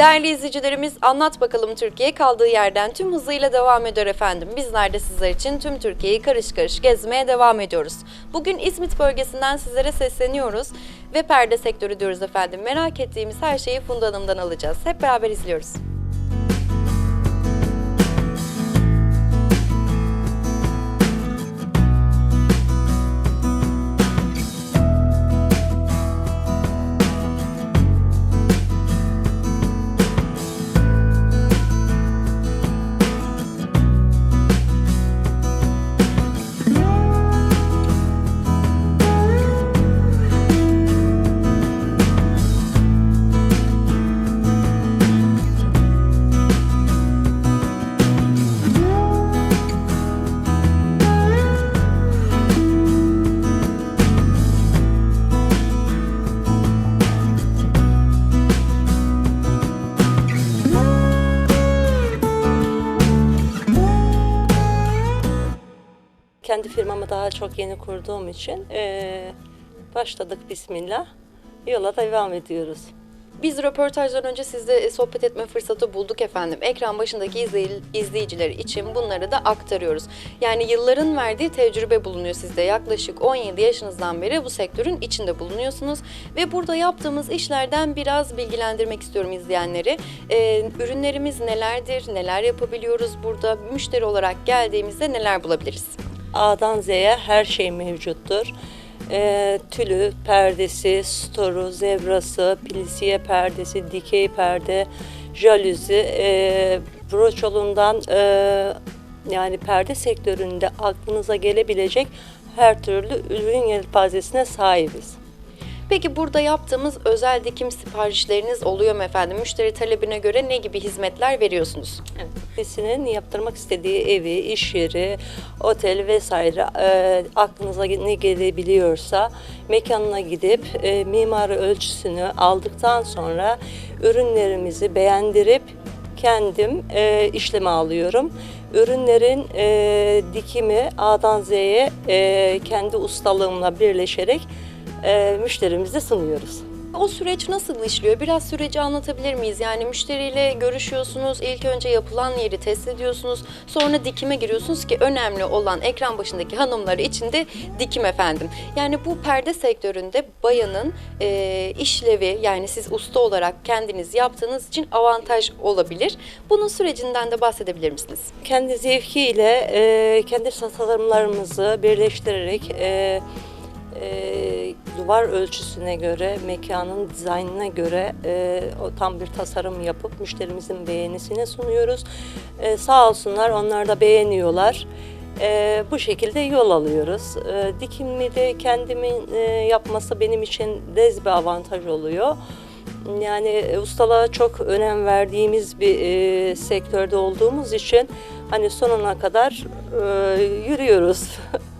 Değerli izleyicilerimiz Anlat Bakalım Türkiye kaldığı yerden tüm hızıyla devam ediyor efendim. Bizler de sizler için tüm Türkiye'yi karış karış gezmeye devam ediyoruz. Bugün İzmit bölgesinden sizlere sesleniyoruz ve perde sektörü diyoruz efendim. Merak ettiğimiz her şeyi Funda Hanım'dan alacağız. Hep beraber izliyoruz. Kendi firmamı daha çok yeni kurduğum için eee, başladık bismillah. Yola devam ediyoruz. Biz röportajdan önce sizle sohbet etme fırsatı bulduk efendim. Ekran başındaki izley- izleyiciler için bunları da aktarıyoruz. Yani yılların verdiği tecrübe bulunuyor sizde. Yaklaşık 17 yaşınızdan beri bu sektörün içinde bulunuyorsunuz. Ve burada yaptığımız işlerden biraz bilgilendirmek istiyorum izleyenleri. Ee, ürünlerimiz nelerdir, neler yapabiliyoruz burada? Müşteri olarak geldiğimizde neler bulabiliriz? A'dan Z'ye her şey mevcuttur. Eee, tülü, perdesi, storu, zebrası, plisiye perdesi, dikey perde, jalüzi, eee broçolundan eee, yani perde sektöründe aklınıza gelebilecek her türlü ürün yelpazesine sahibiz. Peki burada yaptığımız özel dikim siparişleriniz oluyor mu efendim? Müşteri talebine göre ne gibi hizmetler veriyorsunuz? Birisinin yaptırmak istediği evi, iş yeri, otel vesaire e, aklınıza ne gelebiliyorsa mekanına gidip e, mimari ölçüsünü aldıktan sonra ürünlerimizi beğendirip kendim e, işleme alıyorum. Ürünlerin e, dikimi A'dan Z'ye e, kendi ustalığımla birleşerek e, müşterimize sunuyoruz. O süreç nasıl işliyor? Biraz süreci anlatabilir miyiz? Yani müşteriyle görüşüyorsunuz, ilk önce yapılan yeri test ediyorsunuz, sonra dikime giriyorsunuz ki önemli olan ekran başındaki hanımlar için de dikim efendim. Yani bu perde sektöründe bayanın e, işlevi yani siz usta olarak kendiniz yaptığınız için avantaj olabilir. Bunun sürecinden de bahsedebilir misiniz? kendi zevkiyle e, kendi tasarımlarımızı birleştirerek e, e, duvar ölçüsüne göre, mekanın dizaynına göre e, o tam bir tasarım yapıp müşterimizin beğenisine sunuyoruz. E, sağ olsunlar onlar da beğeniyorlar. E, bu şekilde yol alıyoruz. E, dikimi de kendimin e, yapması benim için dez bir avantaj oluyor. Yani e, ustalığa çok önem verdiğimiz bir e, sektörde olduğumuz için hani sonuna kadar e, yürüyoruz.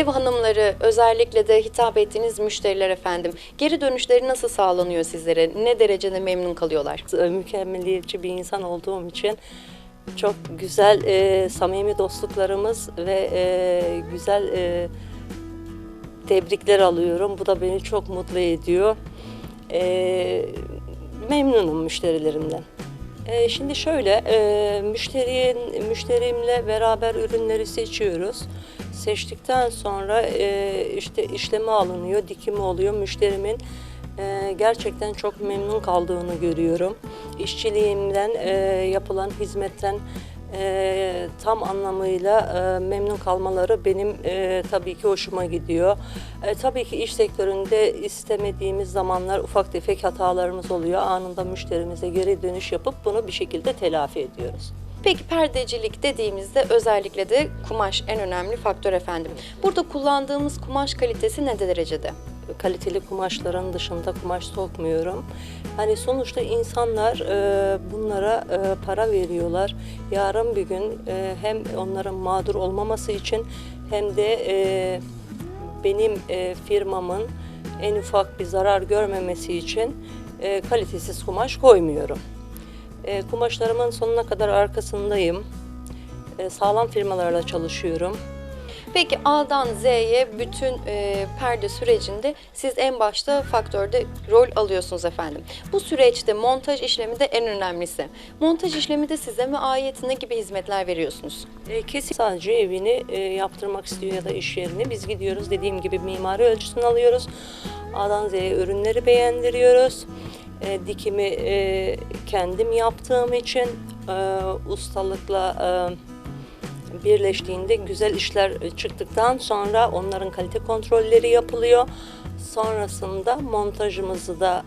ev hanımları özellikle de hitap ettiğiniz müşteriler efendim geri dönüşleri nasıl sağlanıyor sizlere? Ne derecede memnun kalıyorlar? E, mükemmeliyetçi bir insan olduğum için çok güzel, e, samimi dostluklarımız ve e, güzel e, tebrikler alıyorum. Bu da beni çok mutlu ediyor. E, memnunum müşterilerimden. E, şimdi şöyle, e, müşterimle beraber ürünleri seçiyoruz. Seçtikten sonra e, işte işleme alınıyor, dikimi oluyor. Müşterimin e, gerçekten çok memnun kaldığını görüyorum. İşçiliğimden, e, yapılan hizmetten e, tam anlamıyla e, memnun kalmaları benim e, tabii ki hoşuma gidiyor. E, tabii ki iş sektöründe istemediğimiz zamanlar ufak tefek hatalarımız oluyor. Anında müşterimize geri dönüş yapıp bunu bir şekilde telafi ediyoruz. Peki perdecilik dediğimizde özellikle de kumaş en önemli faktör efendim. Burada kullandığımız kumaş kalitesi ne derecede? kaliteli kumaşların dışında kumaş sokmuyorum. Hani sonuçta insanlar e, bunlara e, para veriyorlar. Yarın bir gün e, hem onların mağdur olmaması için hem de e, benim e, firmamın en ufak bir zarar görmemesi için e, kalitesiz kumaş koymuyorum. E, kumaşlarımın sonuna kadar arkasındayım. E, sağlam firmalarla çalışıyorum. Peki A'dan Z'ye bütün e, perde sürecinde siz en başta faktörde rol alıyorsunuz efendim. Bu süreçte montaj işlemi de en önemlisi. Montaj işlemi de size mi ait ne gibi hizmetler veriyorsunuz? E, kesin sadece evini e, yaptırmak istiyor ya da iş yerini biz gidiyoruz dediğim gibi mimari ölçüsünü alıyoruz. A'dan Z'ye ürünleri beğendiriyoruz. E, dikimi e, kendim yaptığım için e, ustalıkla e, birleştiğinde güzel işler çıktıktan sonra onların kalite kontrolleri yapılıyor. Sonrasında montajımızı da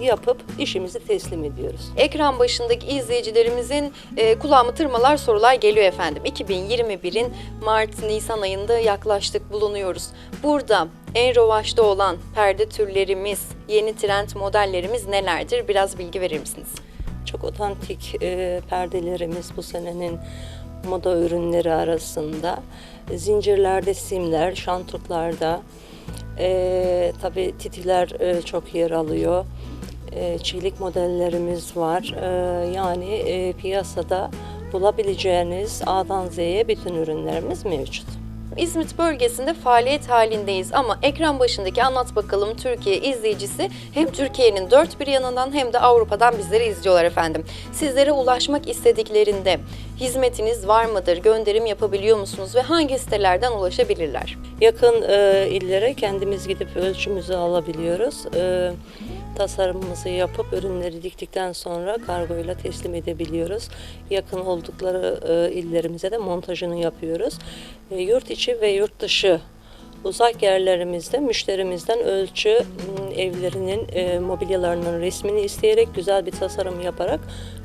yapıp işimizi teslim ediyoruz. Ekran başındaki izleyicilerimizin e, kulağımı tırmalar sorular geliyor efendim. 2021'in Mart-Nisan ayında yaklaştık bulunuyoruz. Burada en revaçta olan perde türlerimiz, yeni trend modellerimiz nelerdir? Biraz bilgi verir misiniz? Çok otantik e, perdelerimiz bu senenin moda ürünleri arasında. Zincirlerde simler, şantuklarda. E, tabii titiler e, çok yer alıyor. E, çelik modellerimiz var. E, yani e, piyasada bulabileceğiniz A'dan Z'ye bütün ürünlerimiz mevcut. İzmit bölgesinde faaliyet halindeyiz ama ekran başındaki Anlat Bakalım Türkiye izleyicisi hem Türkiye'nin dört bir yanından hem de Avrupa'dan bizleri izliyorlar efendim. Sizlere ulaşmak istediklerinde hizmetiniz var mıdır? Gönderim yapabiliyor musunuz ve hangi sitelerden ulaşabilirler? Yakın e, illere kendimiz gidip ölçümüzü alabiliyoruz. E, tasarımımızı yapıp ürünleri diktikten sonra kargoyla teslim edebiliyoruz. Yakın oldukları e, illerimize de montajını yapıyoruz. E, yurt içi ve yurt dışı uzak yerlerimizde müşterimizden ölçü m, evlerinin e, mobilyalarının resmini isteyerek güzel bir tasarım yaparak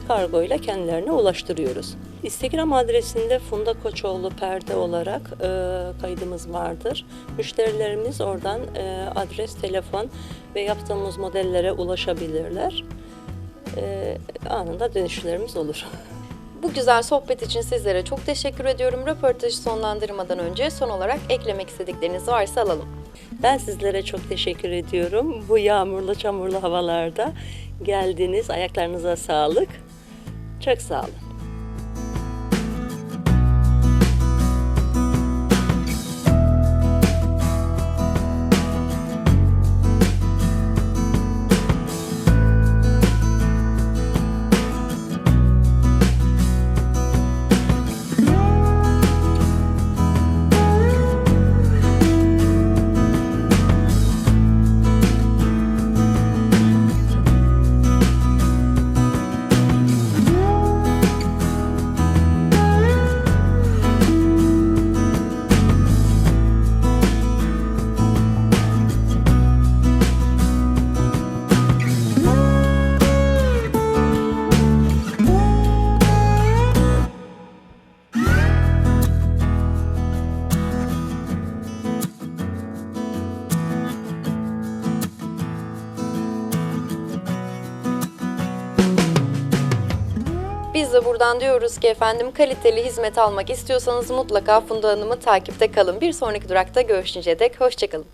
kargoyla kendilerine ulaştırıyoruz. Instagram adresinde Funda Koçoğlu Perde olarak e, kaydımız vardır. Müşterilerimiz oradan e, adres, telefon ve yaptığımız modellere ulaşabilirler. E, anında dönüşlerimiz olur. Bu güzel sohbet için sizlere çok teşekkür ediyorum. Röportajı sonlandırmadan önce son olarak eklemek istedikleriniz varsa alalım. Ben sizlere çok teşekkür ediyorum. Bu yağmurlu, çamurlu havalarda geldiniz. Ayaklarınıza sağlık. Çok sağ olun. Buradan diyoruz ki efendim kaliteli hizmet almak istiyorsanız mutlaka Funda Hanım'ı takipte kalın. Bir sonraki durakta görüşünceye dek hoşçakalın.